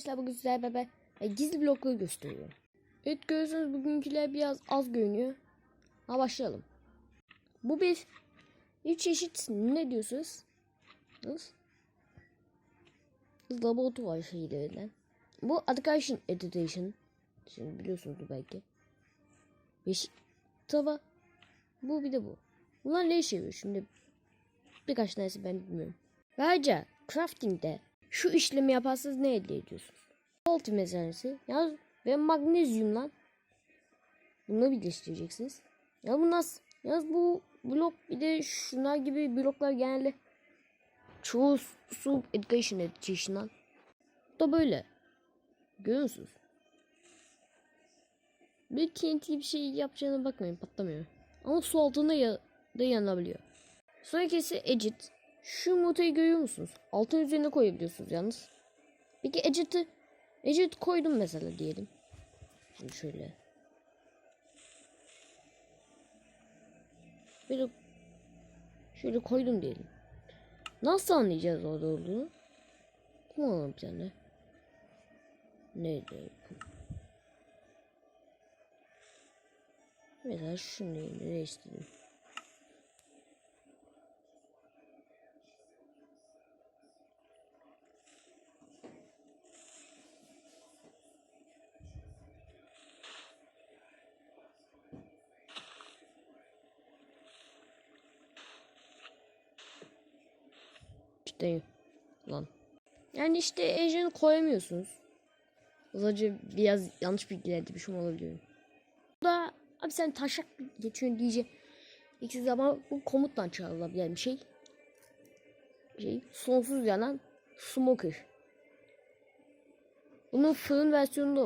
Arkadaşlar bugün sizlerle beraber e, gizli blokları gösteriyorum. Evet görüyorsunuz bugünküler biraz az görünüyor. Ha başlayalım. Bu bir bir çeşit ne diyorsunuz? Nasıl? Laboratuvar şeylerinden. Bu Education Edition. Şimdi biliyorsunuzdur belki. Beş tava. Bu bir de bu. Bunlar ne işe yarıyor şimdi? Birkaç tanesi ben bilmiyorum. Ayrıca crafting'de şu işlemi yaparsanız ne elde ediyorsunuz? Multi meselesi yaz ve magnezyumla bunu birleştireceksiniz. Ya bu nasıl? Yaz bu blok bir de şunlar gibi bloklar genelde çoğu su education education'dan da böyle. Görüyor musunuz? Bir TNT bir şey yapacağına bakmayın patlamıyor. Ama su altında ya da yanabiliyor. Sonrakisi Edit. Şu mutayı görüyor musunuz? Altın üzerine koyabiliyorsunuz yalnız. Peki Edit'i Edit koydum mesela diyelim. Şimdi şöyle. Böyle şöyle koydum diyelim. Nasıl anlayacağız orada olduğunu? Kullanalım bir tane. Neydi? Mesela şunu değiştireyim. İşte lan. Yani işte ejeni koyamıyorsunuz. Hızlıca biraz yanlış bilgiler etmişim olabiliyor. Bu da abi sen taşak geçiyorsun diyecek. İkisi zaman bu komuttan çağrılabilen bir şey. Şey sonsuz yanan smoker. Bunun fırın versiyonu da